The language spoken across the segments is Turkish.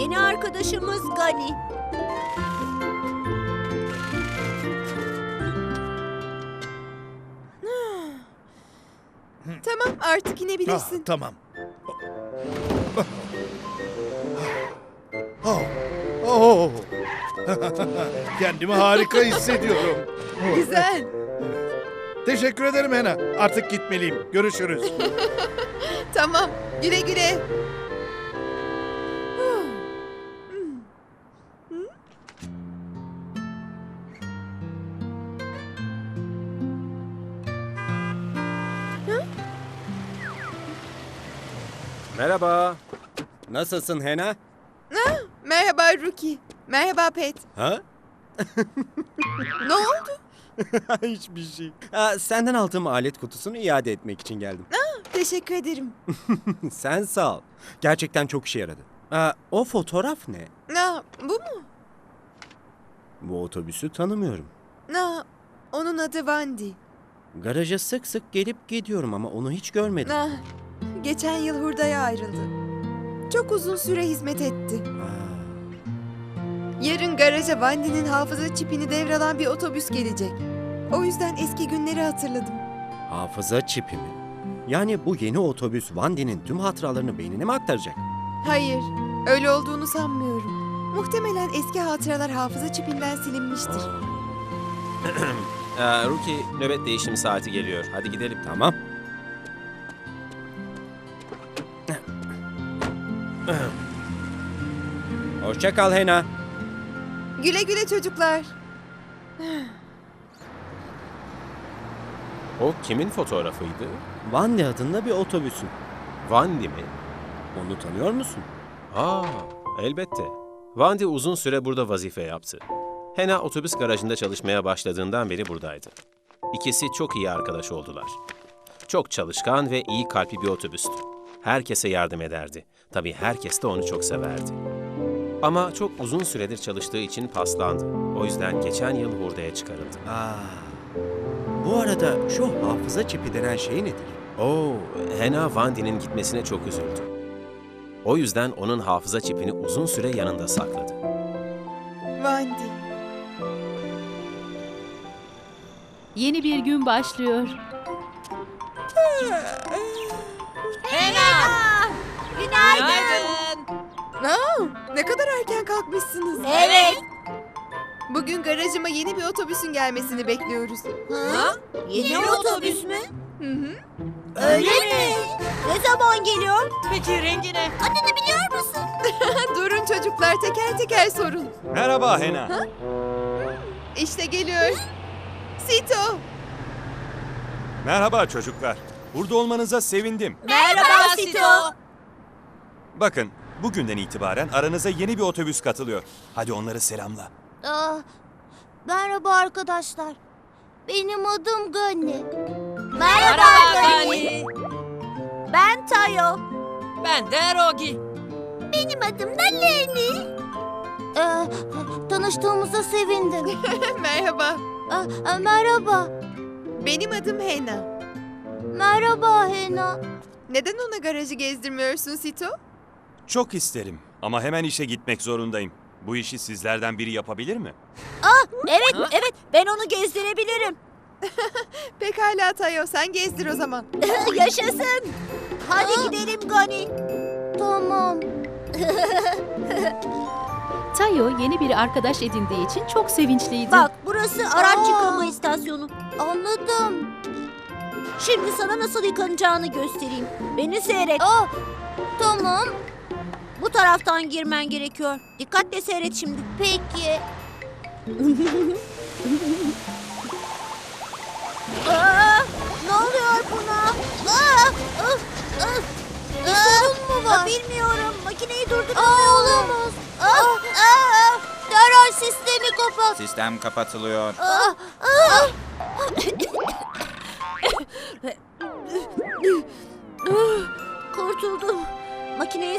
Yeni arkadaşımız Gani. Tamam artık Ah, inebilirsin. tamam. Oh. Oh. Kendimi harika hissediyorum. Güzel. Teşekkür ederim Hena. Artık gitmeliyim. Görüşürüz. Tamam. Güle güle. Merhaba. Nasılsın Hena? Merhaba Ruki. Merhaba Pet. Ha? Ne oldu? Hiçbir şey. Aa, senden aldığım alet kutusunu iade etmek için geldim. Teşekkür ederim. Sen sağ ol. Gerçekten çok işe yaradı. Aa, o fotoğraf ne? Na, bu mu? Bu otobüsü tanımıyorum. Na, onun adı Vandi. Garaja sık sık gelip gidiyorum ama onu hiç görmedim. Na, geçen yıl hurdaya ayrıldı. Çok uzun süre hizmet etti. Yarın garaja Vandi'nin hafıza çipini devralan bir otobüs gelecek. O yüzden eski günleri hatırladım. hafıza çipi mi? Yani bu yeni otobüs Vandi'nin tüm hatıralarını beynine mi aktaracak? Hayır, öyle olduğunu sanmıyorum. Muhtemelen eski hatıralar hafıza çipinden silinmiştir. Ee, Ruki nöbet değişim saati geliyor. Hadi gidelim. Tamam. Hoşça kal Hena. Güle güle çocuklar. O kimin fotoğrafıydı? Vandi adında bir otobüsün. Vandi mi? Onu tanıyor musun? Aa, elbette. Vandi uzun süre burada vazife yaptı. Hena otobüs garajında çalışmaya başladığından beri buradaydı. İkisi çok iyi arkadaş oldular. Çok çalışkan ve iyi kalpli bir otobüstü. Herkese yardım ederdi. Tabii herkes de onu çok severdi. Ama çok uzun süredir çalıştığı için paslandı. O yüzden geçen yıl hurdaya çıkarıldı. Aa, bu arada şu hafıza çipi denen şey nedir? Oo, Hena Vandi'nin gitmesine çok üzüldü. O yüzden onun hafıza çipini uzun süre yanında sakladı. Vandi. Yeni bir gün başlıyor. Aa, ne kadar erken kalkmışsınız. Evet. Bugün garajıma yeni bir otobüsün gelmesini bekliyoruz. Ha? Yeni otobüs mü? Hı hı. Öyle mi? Ne zaman geliyor? Peki rengi ne? Adını biliyor musun? Durun çocuklar teker teker sorun. Merhaba Hena. İşte geliyor. Sito. Merhaba çocuklar. Burada olmanıza sevindim. Merhaba Sito. Bakın, bugünden itibaren aranıza yeni bir otobüs katılıyor. Hadi onları selamla. Aa, Ah, merhaba arkadaşlar. Benim adım Gani. Merhaba Gani. Ben Tayo. Ben de Rogi. Benim adım da Leni. Ee, tanıştığımıza sevindim. Merhaba. Aa, aa, merhaba. Benim adım Hena. Merhaba Hena. Neden ona garajı gezdirmiyorsun Sito? Çok isterim ama hemen işe gitmek zorundayım. Bu işi sizlerden biri yapabilir mi? Evet, evet. Ben onu gezdirebilirim. Pekala Tayo sen gezdir o zaman. Yaşasın. Hadi gidelim Gani. Tamam. Tayo yeni bir arkadaş edindiği için çok sevinçliydi. Bak burası araç yıkama istasyonu. Anladım. Şimdi sana nasıl yıkanacağını göstereyim. Beni seyret. Aa, tamam. Bu taraftan girmen gerekiyor. Dikkatle seyret şimdi. Peki. Aa, ne oluyor buna? Aa, ıh, ıh. Bir sorun mu var? Bilmiyorum. Makineyi durduramıyorum. Aa, olamaz. Aa, aa, derhal sistemi kapat. Sistem kapatılıyor. Ah, ah. Kurtuldum.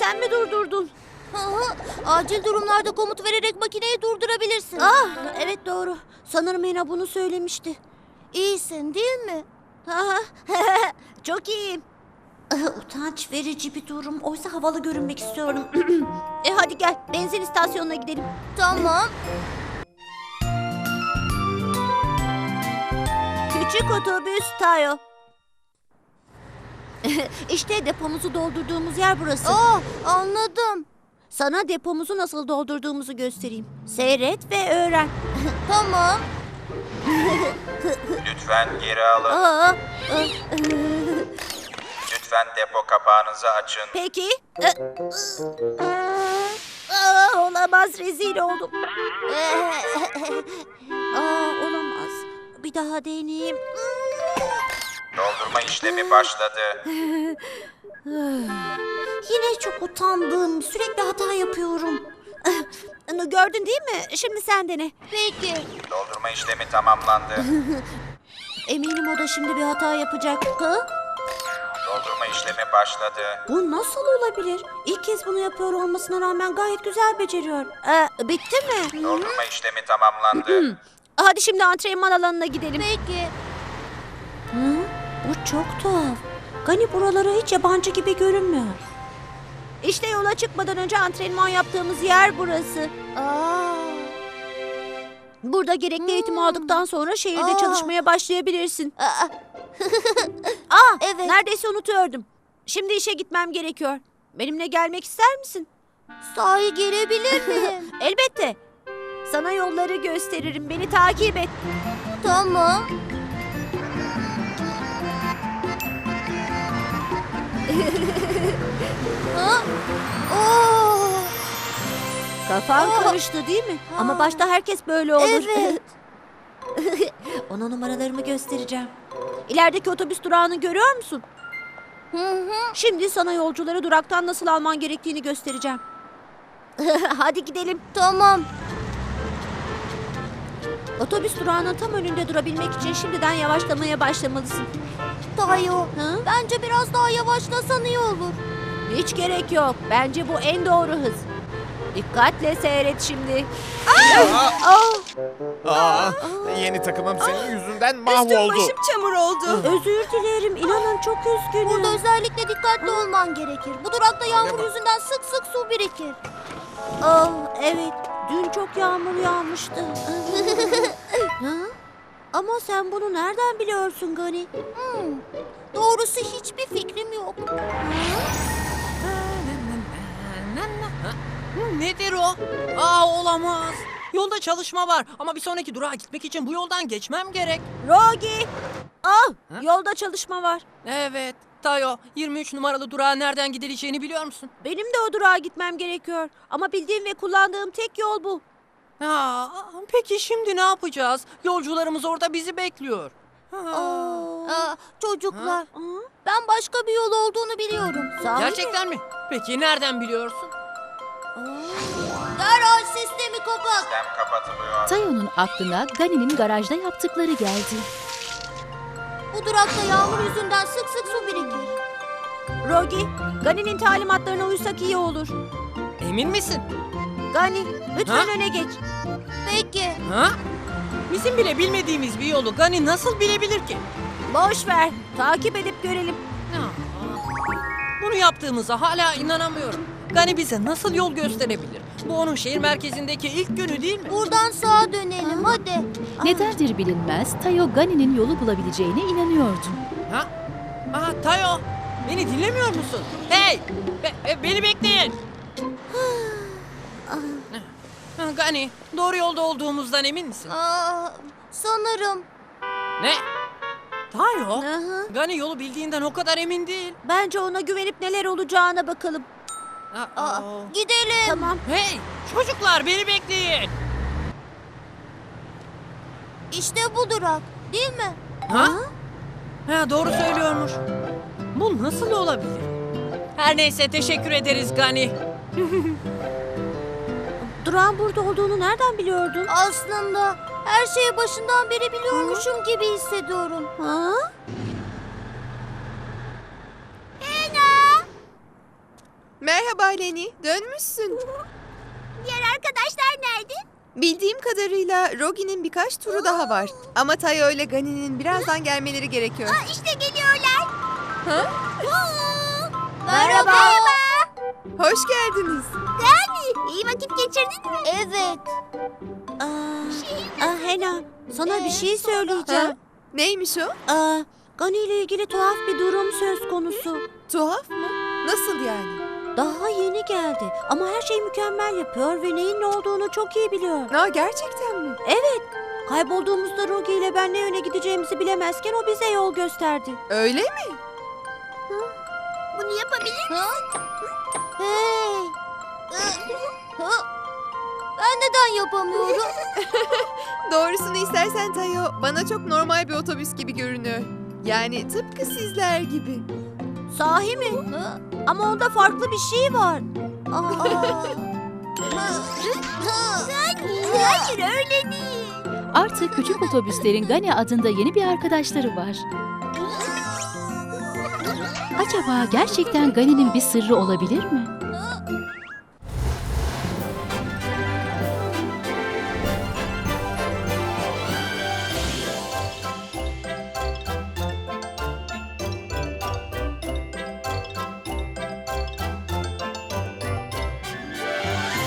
Sen mi durdurdun? Acil durumlarda komut vererek makineyi durdurabilirsin. Ah, evet doğru. Sanırım Hena bunu söylemişti. İyisin değil mi? Çok iyiyim. Utanç verici bir durum. Oysa havalı görünmek istiyorum. e hadi gel benzin istasyonuna gidelim. Tamam. Küçük otobüs Tayo. işte depomuzu doldurduğumuz yer burası. Aa, anladım. Sana depomuzu nasıl doldurduğumuzu göstereyim. Seyret ve öğren. tamam. Lütfen geri alın. Aa, ı, Lütfen depo kapağınızı açın. Peki. Ee, Aa, olamaz rezil oldum. Aa, olamaz. Bir daha deneyeyim. İşlemi başladı. Yine çok utandım. Sürekli hata yapıyorum. Gördün değil mi? Şimdi sen dene. Peki. Doldurma işlemi tamamlandı. Eminim o da şimdi bir hata yapacak. Ha? Doldurma işlemi başladı. Bu nasıl olabilir? İlk kez bunu yapıyor olmasına rağmen gayet güzel beceriyor. Ee, bitti mi? Doldurma işlemi tamamlandı. Hadi şimdi antrenman alanına gidelim. Peki. Çok tuhaf. Gani buralara hiç yabancı gibi görünmüyor. İşte yola çıkmadan önce antrenman yaptığımız yer burası. Burada gerekli eğitimi aldıktan sonra şehirde çalışmaya başlayabilirsin. Aa, evet. neredeyse unutuyordum. Şimdi işe gitmem gerekiyor. Benimle gelmek ister misin? Sahi gelebilir miyim? Elbette. Sana yolları gösteririm. Beni takip et. Tamam. Ha? Oo. Kafan karıştı değil mi? Ama başta herkes böyle olur. Evet. Ona numaralarımı göstereceğim. İlerideki otobüs durağını görüyor musun? Şimdi sana yolcuları duraktan nasıl alman gerektiğini göstereceğim. Hadi gidelim. Tamam. Otobüs durağının tam önünde durabilmek için şimdiden yavaşlamaya başlamalısın. Tayo, bence biraz daha yavaşlasan iyi olur. Hiç gerek yok. Bence bu en doğru hız. Dikkatle seyret şimdi. Aa, yeni takımım senin yüzünden mahvoldu. çamur oldu. Özür dilerim. İnanın çok üzgünüm. Burada özellikle dikkatli olman gerekir. Bu durakta yağmur yüzünden sık sık su birikir. Oh evet. Dün çok yağmur yağmıştı. ha? Ama sen bunu nereden biliyorsun Gani? Doğrusu hiçbir fikrim yok. Nedir o? Aa olamaz. Yolda çalışma var ama bir sonraki durağa gitmek için bu yoldan geçmem gerek. Rogi! Al! Yolda çalışma var. Evet. Tayo, 23 numaralı durağa nereden gidileceğini biliyor musun? Benim de o durağa gitmem gerekiyor. Ama bildiğim ve kullandığım tek yol bu. Aa, peki şimdi ne yapacağız? Yolcularımız orada bizi bekliyor. Aa, çocuklar. Ben başka bir yol olduğunu biliyorum. Sahi gerçekten mi? Peki nereden biliyorsun? Derhal sistemi kapat. Sistem kapatılıyor. Tayo'nun aklına Gani'nin garajda yaptıkları geldi. Bu durakta yağmur yüzünden sık sık su birikir. Rogi, Gani'nin talimatlarına uysak iyi olur. Emin misin? Gani, lütfen Ha? öne geç. Peki. Ha? Bizim bile bilmediğimiz bir yolu Gani nasıl bilebilir ki? Boş ver. Takip edip görelim. Bunu yaptığımıza hala inanamıyorum. Gani bize nasıl yol gösterebilir? Bu onun şehir merkezindeki ilk günü değil mi? Buradan sağa dönelim hadi. Nedendir bilinmez Tayo Gani'nin yolu bulabileceğine inanıyordu. Ha? Aa, Tayo, beni dinlemiyor musun? Hey, be- e, beni bekleyin. Gani, doğru yolda olduğumuzdan emin misin? Aa, sanırım. Ne? Tayo, Aha. Gani yolu bildiğinden o kadar emin değil. Bence ona güvenip neler olacağına bakalım. Aa, Gidelim. Tamam. Hey, çocuklar beni bekleyin. İşte bu durak. Değil mi? Ha? Ha, doğru söylüyormuş. Bu nasıl olabilir? Her neyse teşekkür ederiz Gani. Durağın burada olduğunu nereden biliyordun? Aslında her şeyi başından beri biliyormuşum gibi hissediyorum. Ha? Merhaba Leni, dönmüşsün. Diğer arkadaşlar nerede? Bildiğim kadarıyla Rogi'nin birkaç turu daha var. Ama Tayo ile Gani'nin birazdan gelmeleri gerekiyor. işte geliyorlar. Ha? Merhaba. Hoş geldiniz. İyi vakit geçirdin mi? Evet. Aa, aa, Hena, sana bir şey söyleyeceğim. Ha? Neymiş o? Aa, Gani ile ilgili tuhaf bir durum söz konusu. Tuhaf mı? Nasıl yani? Daha yeni geldi ama her şeyi mükemmel yapıyor ve neyin ne olduğunu çok iyi biliyor. Aa, gerçekten mi? Evet, kaybolduğumuzda Rogi ile ben ne yöne gideceğimizi bilemezken o bize yol gösterdi. Öyle mi? Bunu yapabilir misin? Hey! Ben neden yapamıyorum? Doğrusunu istersen Tayo, bana çok normal bir otobüs gibi görünüyor. Yani tıpkı sizler gibi. Sahi mi? Ama onda farklı bir şey var. Hayır öyle değil. Artık küçük otobüslerin Gani adında yeni bir arkadaşları var. Acaba gerçekten Gani'nin bir sırrı olabilir mi?